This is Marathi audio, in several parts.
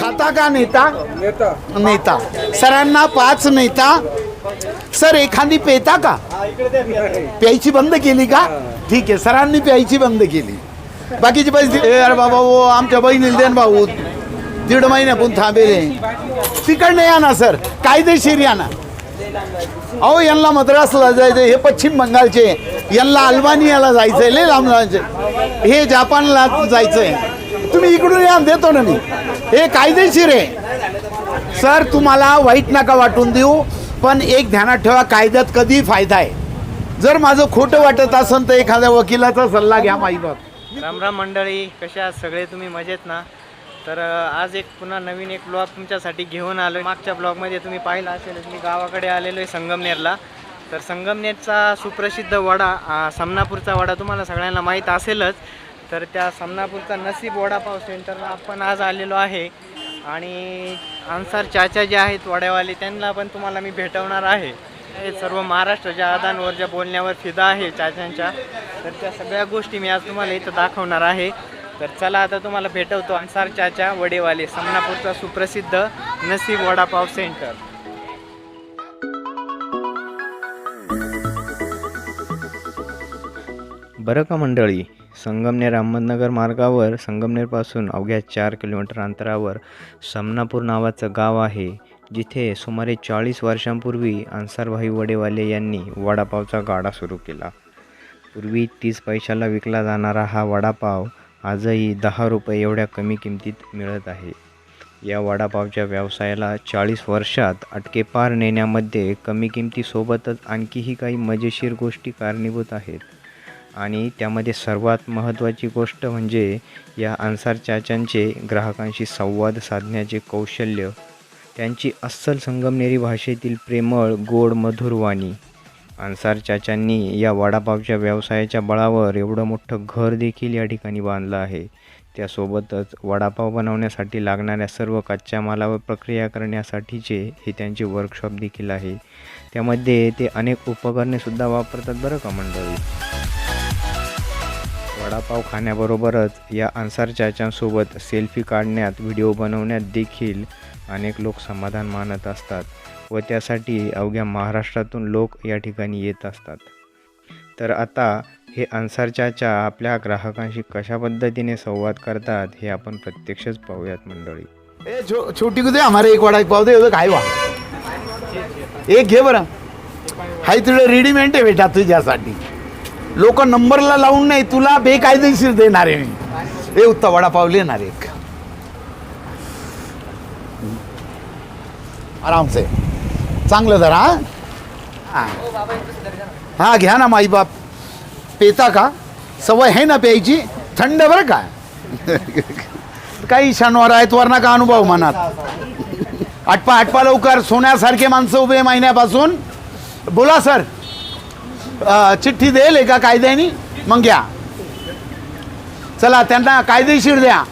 खाता का नेता? नेता. नेता. सरांना पाच नेता. सर एखादी पेता का? प्यायची बंद केली का? ठीक आहे सरांनी प्यायची बंद केली. बाकीचे पैसे अरे बाबा ओ आमच्या बहिणीला देन भाऊ. दीड महिन्यापून थांबेले. तिकडनं या ना सर. कायदेशीर या ना. अहो यांना मद्रासला जायचं हे पश्चिम बंगालचे. यांना अल्बानियाला जायचंय. लय लांब जायचंय. हे जपानला जायचंय. तुम्ही इकडून या देतो ना मी. हे कायदेशीर आहे. सर तुम्हाला वाईट नका वाटून देऊ पण एक ध्यानात ठेवा कायद्यात कधी फायदा आहे. जर माझं खोटं वाटत असेल तर एखाद्या वकिलाचा सल्ला घ्या माई बाप. राम राम मंडळी कशा सगळे तुम्ही मजेत ना? तर आज एक पुन्हा नवीन एक ब्लॉग तुमच्यासाठी घेऊन आलो आहे मागच्या ब्लॉगमध्ये तुम्ही पाहिला असेल मी गावाकडे आलेलो आहे संगमनेरला. तर संगमनेरचा सुप्रसिद्ध वडा समनापूरचा वडा तुम्हाला सगळ्यांना माहीत असेलच. तर त्या समनापूरचा नसीब वडापाव सेंटरला आपण आज आलेलो आहे. आणि अन्सार चाचा जे आहेत वड्यावाले त्यांना पण तुम्हाला मी भेटवणार आहे. हे सर्व महाराष्ट्राच्या आदांवर ज्या बोलण्यावर फिदा आहे चाच्यांच्या तर त्या सगळ्या गोष्टी मी आज तुम्हाला इथं दाखवणार आहे. तर चला आता तुम्हाला भेटवतो अन्सार चाचा वडेवाले समनापूरचा सुप्रसिद्ध नसीब वडापाव सेंटर. बरं का मंडळी? संगमनेर अहमदनगर मार्गावर संगमनेरपासून अवघ्या चार किलोमीटर अंतरावर समनापूर नावाचं गाव आहे जिथे सुमारे चाळीस वर्षांपूर्वी अन्सारभाई वडेवाले यांनी वडापावचा गाडा सुरू केला. पूर्वी तीस पैशाला विकला जाणारा हा वडापाव आजही दहा रुपये एवढ्या कमी किमतीत मिळत आहे. या वडापावच्या व्यवसायाला चाळीस वर्षात अटकेपार नेण्यामध्ये कमी किमतीसोबतच आणखीही काही मजेशीर गोष्टी कारणीभूत आहेत. आणि त्यामध्ये सर्वात महत्त्वाची गोष्ट म्हणजे या अन्सार चाचांचे ग्राहकांशी संवाद साधण्याचे कौशल्य. त्यांची अस्सल संगमनेरी भाषेतील प्रेमळ गोड मधुर वाणी. अन्सार चाचांनी या वडापावच्या व्यवसायाच्या बळावर एवढं मोठं घर देखील या ठिकाणी बांधलं आहे. त्यासोबतच वडापाव बनवण्यासाठी लागणाऱ्या सर्व कच्च्या मालावर प्रक्रिया करण्यासाठीचे हे त्यांचे वर्कशॉप देखील आहे. त्यामध्ये ते अनेक उपकरणेसुद्धा वापरतात बरं का मंडळी? वडापाव खाण्याबरोबरच या अन्सार चाचांसोबत सेल्फी काढण्यात व्हिडिओ बनवण्यात देखील अनेक लोक समाधान मानत असतात व त्यासाठी अवघ्या महाराष्ट्रातून लोक या ठिकाणी येत असतात. तर आता हे अन्सार चाचा आपल्या ग्राहकांशी कशा पद्धतीने संवाद करतात हे आपण प्रत्यक्षच पाहूयात मंडळी. ए छो, छोटी कुदे दे हमारे एक वडा पाव दे काय वा एक घे बरं. हाय तुला रेडीमेड आहे बेटा तुझ्यासाठी. लोक नंबरला लावून नाही तुला बेकायदेशीर देणार आहे मी. हे उत्ता वडापाव लिहिणार एक. आरामसे. चांगलं जरा हा? हां घ्या ना माई बाप पेता का? सवय आहे ना प्यायची? थंड बरं का? काही शनिवार आहेत वरना का अनुभव मनात. आटपा आटपा लवकर. सोन्यासारखे माणसं उभे महिन्यापासून. बोला सर. चिठ्ठी देईल एका कायद्यानी? मग घ्या. चला त्यांना कायदेशीर द्या.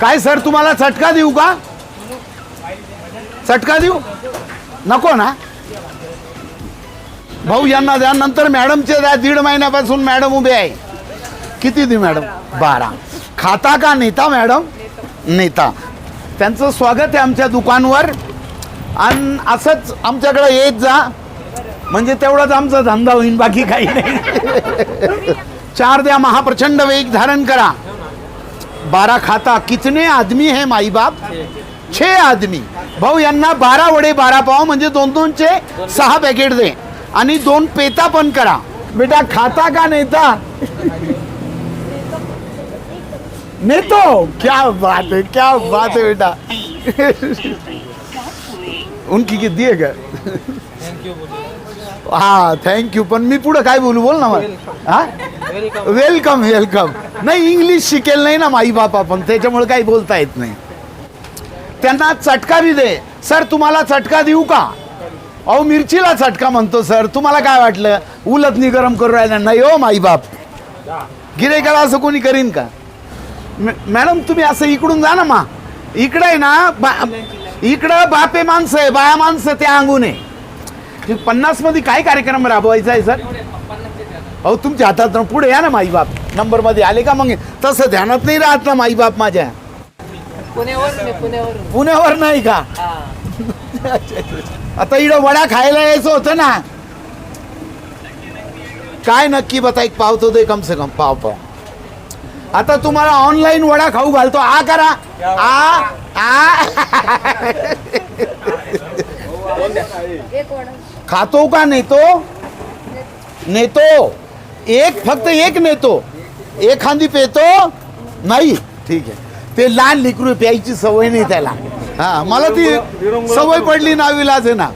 काय सर तुम्हाला चटका देऊ का? चटका देऊ? नको ना? भाऊ यांना द्या. नंतर मॅडमचे द्या. दीड महिन्यापासून मॅडम उभे आहे. किती देऊ मॅडम? बारा. खाता का नेता मॅडम? नेता. त्यांचं स्वागत आहे आमच्या दुकानवर. आणि असंच आमच्याकडे येत जा. म्हणजे तेवढाच आमचा धंदा होईल बाकी काही नाही. चार द्या महाप्रचंड वेग धारण करा. बारा खाता कितने आदमी है माई बाप? छे आदमी. भाऊ यांना बारा वडे बारा पाव म्हणजे दोन दोनचे सहा पॅकेट दे. आणि दोन पेता पण करा. बेटा खाता का नेता? नेतो. क्या बात है क्या बात है बेटा. उनकी किती आहे का हा थँक्यू पण मी पुढं काय बोलू? बोल ना मग हा? वेलकम वेलकम नाही इंग्लिश शिकेल नाही ना माई बाप आपण. त्याच्यामुळे काही बोलता येत नाही. त्यांना चटका बी दे. सर तुम्हाला चटका देऊ का? अहो मिरचीला चटका म्हणतो सर. तुम्हाला काय वाटलं? उलटणी गरम करू राहिला नाही हो माई बाप गिरेकाला असं कोणी करीन का? मॅडम तुम्ही असं इकडून जा ना मा. इकडं आहे ना बा इकडं बापे माणसं आहे बाया माणसं त्या अंगून. आहे पन्नासमध्ये काय कार्यक्रम राबवायचा आहे सर? अहो तुमच्या हातात पुढे या ना माई बाप नंबरमध्ये आले का मग? तसं ध्यानात नाही राहत ना माई बाप माझ्या पुण्यावर नाही का? आता इकडं वडा खायला यायचं होतं ना. काय नक्की बता एक पाव तो दे कम से कम पाव पाव आता तुम्हाला ऑनलाईन वडा खाऊ घालतो. आ करा. आ आ. खातो का नेतो? नेतो. एक फक्त एक नेतो. एखादी पेतो? नाही. ठीक आहे. ते लहान लिकरू प्यायची सवय नाही त्याला. हा मला ती सवय पडली ना विलाज आहे ना.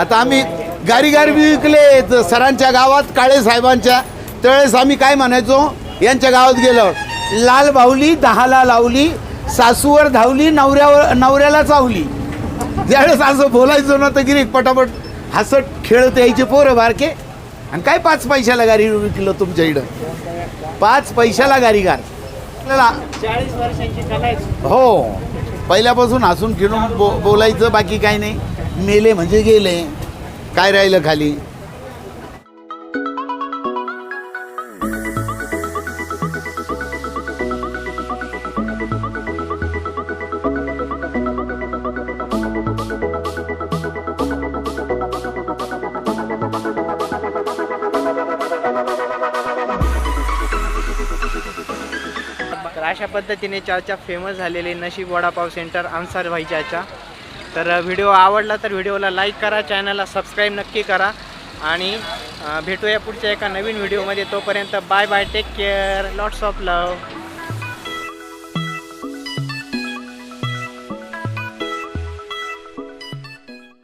आता आम्ही गारी गारी विकले सरांच्या गावात काळे साहेबांच्या. त्यावेळेस आम्ही काय म्हणायचो? यांच्या गावात गेलो. लाल बाहुली दहाला लावली सासूवर धावली नवऱ्यावर नवऱ्याला चावली ज्यावेळेस असं बोलायचं ना तर गिरीक पटापट हसत खेळत यायचे पोरं बारके. आणि काय पाच पैशाला गाडी विकलं तुमच्या इकडं? पाच पैशाला गाडी गार. हो. पहिल्यापासून हसून खेळून बो बोलायचं बाकी काही नाही. मेले म्हणजे गेले. काय राहिलं खाली? तर अशा पद्धतीने चाचा फेमस झालेले नशीब वडापाव सेंटर अन्सार भाई चाचा. तर व्हिडिओ आवडला तर व्हिडिओला लाईक करा चॅनलला सबस्क्राईब नक्की करा. आणि भेटूया पुढच्या एका नवीन व्हिडिओमध्ये तोपर्यंत bye bye take care lots of love